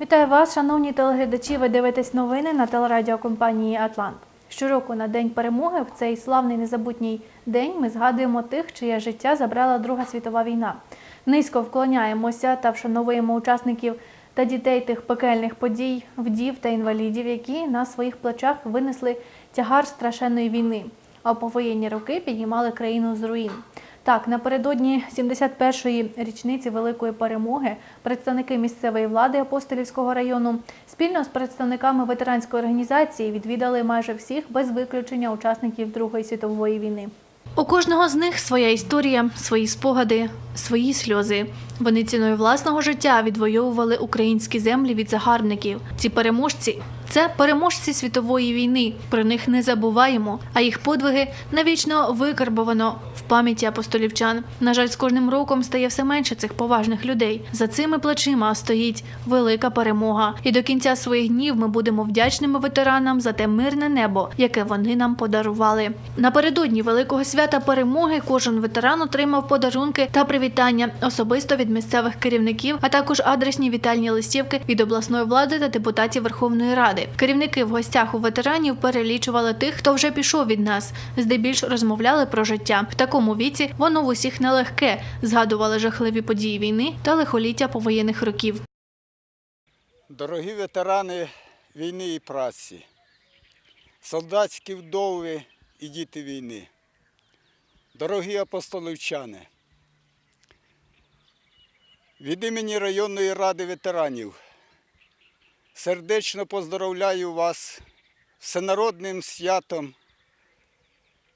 Вітаю вас, шановні телеглядачі. Ви дивитесь новини на телерадіокомпанії Атлант. Щороку на День перемоги в цей славний незабутній день ми згадуємо тих, чиє життя забрала Друга світова війна. Низько вклоняємося та вшановуємо учасників та дітей тих пекельних подій, вдів та інвалідів, які на своїх плечах винесли тягар страшенної війни, а повоєнні роки піднімали країну з руїн. Так, напередодні 71-ї річниці великої перемоги представники місцевої влади Апостолівського району спільно з представниками ветеранської організації відвідали майже всіх без виключення учасників Другої світової війни. У кожного з них своя історія, свої спогади, свої сльози. Вони ціною власного життя відвоювали українські землі від загарбників. Ці переможці це переможці світової війни. Про них не забуваємо, а їх подвиги навічно викарбовано в пам'яті апостолівчан. На жаль, з кожним роком стає все менше цих поважних людей. За цими плечима стоїть велика перемога. І до кінця своїх днів ми будемо вдячними ветеранам за те мирне небо, яке вони нам подарували. Напередодні великого свята перемоги кожен ветеран отримав подарунки та привітання особисто від місцевих керівників, а також адресні вітальні листівки від обласної влади та депутатів Верховної Ради. Керівники в гостях у ветеранів перелічували тих, хто вже пішов від нас. Здебільш розмовляли про життя. В такому віці воно в усіх нелегке. Згадували жахливі події війни та лихоліття повоєнних років. Дорогі ветерани війни і праці, солдатські вдови і діти війни, дорогі апостолівчани, від імені районної ради ветеранів сердечно поздоровляю вас всенародним святом,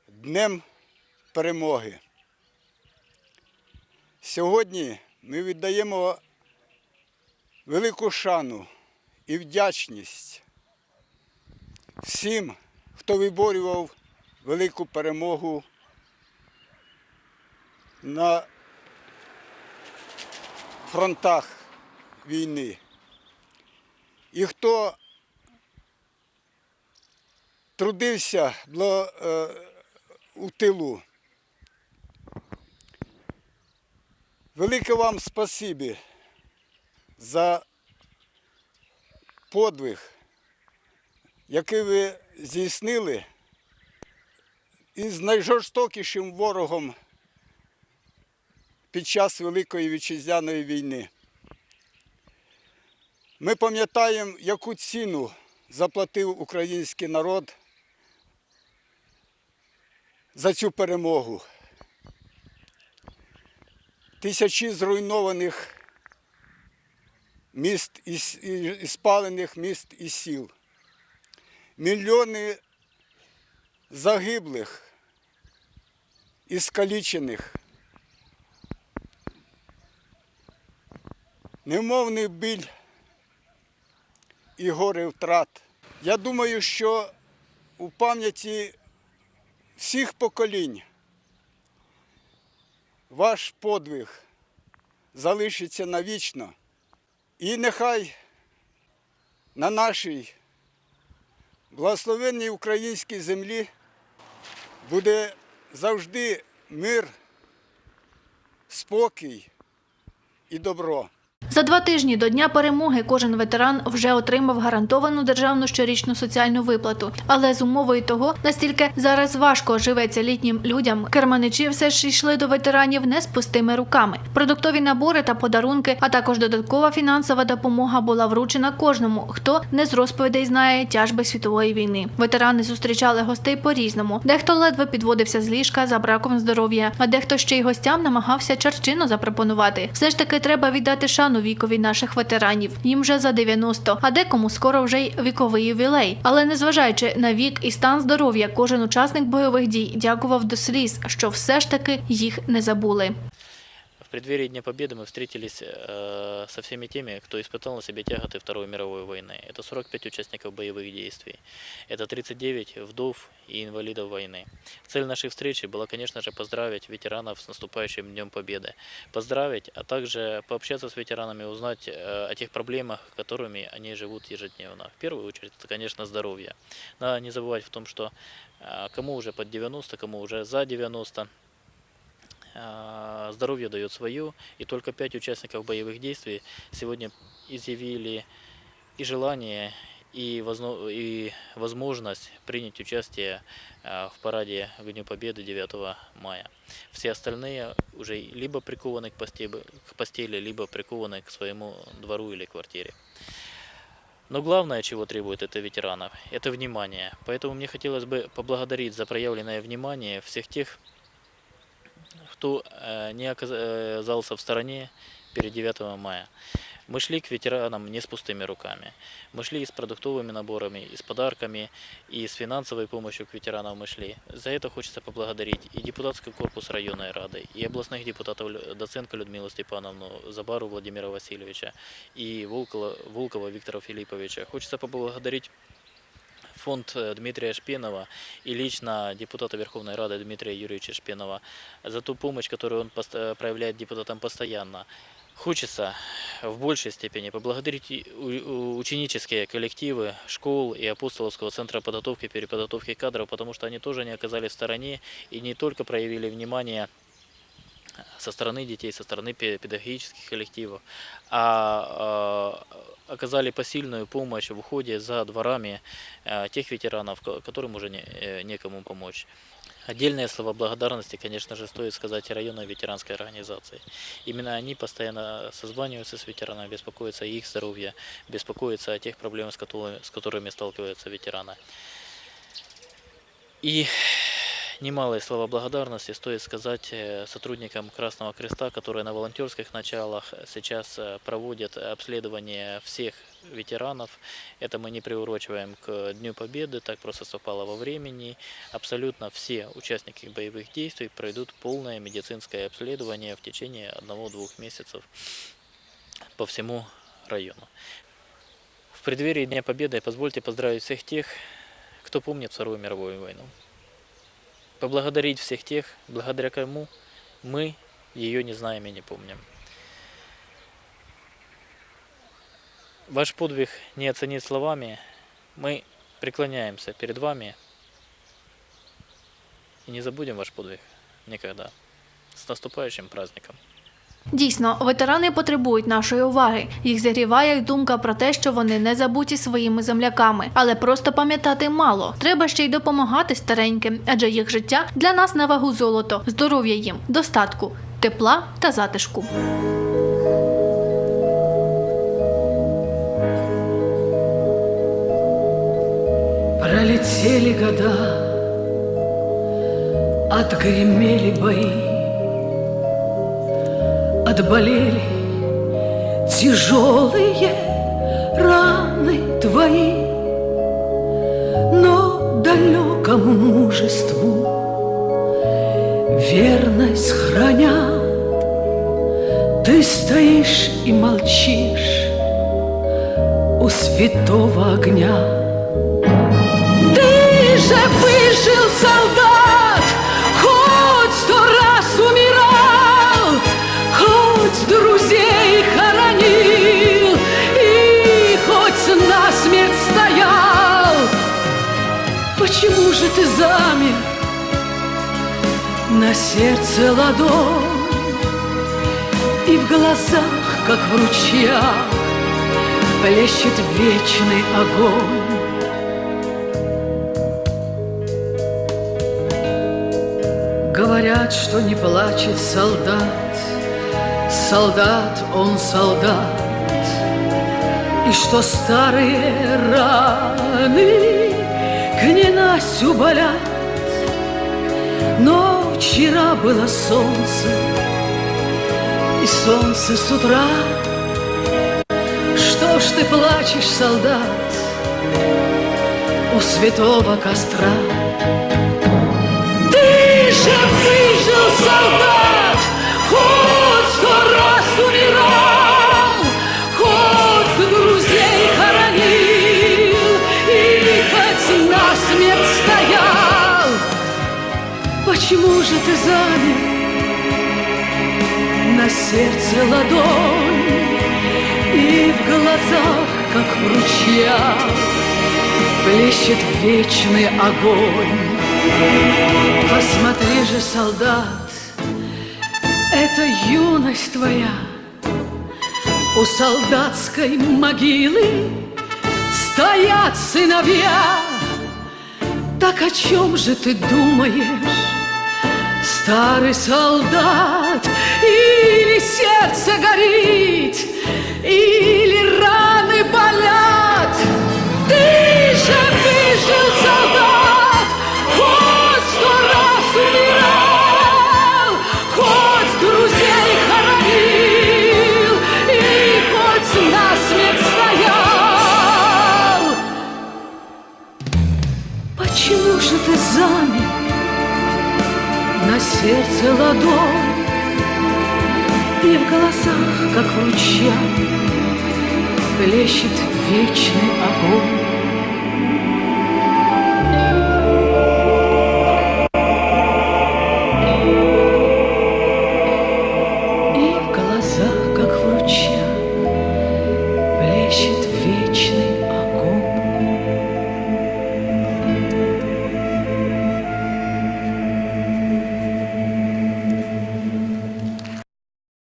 Днем перемоги. Сьогодні ми віддаємо велику шану і вдячність всім, хто виборював велику перемогу на фронтах війни. І хто трудився е, у тилу. Велике вам спасибі за подвиг, який ви здійснили із найжорстокішим ворогом під час Великої Вітчизняної війни. Ми пам'ятаємо, яку ціну заплатив український народ за цю перемогу. Тисячі зруйнованих міст і, спалених міст і сіл. Мільйони загиблих і скалічених. Немовний біль і горе втрат. Я думаю, що у пам'яті всіх поколінь ваш подвиг залишиться навічно. І нехай на нашій благословенній українській землі буде завжди мир, спокій і добро. За два тижні до Дня перемоги кожен ветеран вже отримав гарантовану державну щорічну соціальну виплату. Але з умовою того, настільки зараз важко живеться літнім людям, керманичі все ж йшли до ветеранів не з пустими руками. Продуктові набори та подарунки, а також додаткова фінансова допомога була вручена кожному, хто не з розповідей знає тяжби світової війни. Ветерани зустрічали гостей по-різному. Дехто ледве підводився з ліжка за браком здоров'я, а дехто ще й гостям намагався чарчину запропонувати. Все ж таки треба віддати шану вікові наших ветеранів. Їм вже за 90, а декому скоро вже й віковий ювілей. Але незважаючи на вік і стан здоров'я, кожен учасник бойових дій дякував до сліз, що все ж таки їх не забули. Преддверии Дня Победы мы встретились э, со всеми теми, кто испытал на себе тяготы Второй мировой войны. Это 45 участников боевых действий. Это 39 вдов и инвалидов войны. Цель нашей встречи была, конечно же, поздравить ветеранов с наступающим Днем Победы. Поздравить, а также пообщаться с ветеранами, узнать э, о тех проблемах, которыми они живут ежедневно. В первую очередь, это, конечно, здоровье. Надо не забывать в том, что э, кому уже под 90, кому уже за 90, а, здоровье дает свое, и только пять участников боевых действий сегодня изъявили и желание, и, возно- и возможность принять участие э, в параде к Дню Победы 9 мая. Все остальные уже либо прикованы к постели, к постели, либо прикованы к своему двору или квартире. Но главное, чего требует это ветеранов, это внимание. Поэтому мне хотелось бы поблагодарить за проявленное внимание всех тех, кто э, не оказа- оказался в стороне перед 9 мая. Мы шли к ветеранам не с пустыми руками. Мы шли и с продуктовыми наборами, и с подарками, и с финансовой помощью к ветеранам мы шли. За это хочется поблагодарить и депутатский корпус районной рады, и областных депутатов Лю- Доценко Людмилу Степановну, Забару Владимира Васильевича, и Волкова, Волкова Виктора Филипповича. Хочется поблагодарить фонд э, Дмитрия Шпенова и лично депутата Верховной Рады Дмитрия Юрьевича Шпенова за ту помощь, которую он пост- э, проявляет депутатам постоянно. Хочется в большей степени поблагодарить и у- у- ученические коллективы школ и апостоловского центра подготовки и переподготовки кадров, потому что они тоже не оказались в стороне и не только проявили внимание со стороны детей, со стороны пе- педагогических коллективов, а э, оказали посильную помощь в уходе за дворами э, тех ветеранов, ко- которым уже не, э, некому помочь. Отдельные слова благодарности, конечно же, стоит сказать и районной ветеранской организации. Именно они постоянно созваниваются с ветеранами, беспокоятся о их здоровье, беспокоятся о тех проблемах, с которыми, с которыми сталкиваются ветераны. И немалые слова благодарности стоит сказать э, сотрудникам Красного Креста, которые на волонтерских началах сейчас э, проводят обследование всех ветеранов. Это мы не приурочиваем к Дню Победы, так просто совпало во времени. Абсолютно все участники боевых действий пройдут полное медицинское обследование в течение одного-двух месяцев по всему району. В преддверии Дня Победы позвольте поздравить всех тех, кто помнит Вторую мировую войну. Поблагодарить всех тех, благодаря кому мы ее не знаем и не помним. Ваш подвиг не оценить словами. Мы преклоняемся перед вами и не забудем ваш подвиг никогда. С наступающим праздником! Дійсно, ветерани потребують нашої уваги. Їх зігріває думка про те, що вони не забуті своїми земляками. Але просто пам'ятати мало. Треба ще й допомагати стареньким, адже їх життя для нас на вагу золото, здоров'я їм, достатку, тепла та затишку. Пролетели года, отгремели бои, Отболели тяжелые раны твои, Но далекому мужеству верность храня, Ты стоишь и молчишь у святого огня. Ты же выжил, Ты замер на сердце ладонь и в глазах, как в ручьях, плещет вечный огонь? Говорят, что не плачет солдат, солдат он солдат, И что старые раны к ненастью болят. Но вчера было солнце, и солнце с утра. Что ж ты плачешь, солдат, у святого костра? Сердце ладонь и в глазах, как в ручьях, плещет вечный огонь? Посмотри же, солдат, это юность твоя У солдатской могилы стоят сыновья. Так о чем же ты думаешь, старый солдат? Или сердце горит, или сердце ладонь И в глазах, как в ручья, плещет вечный огонь?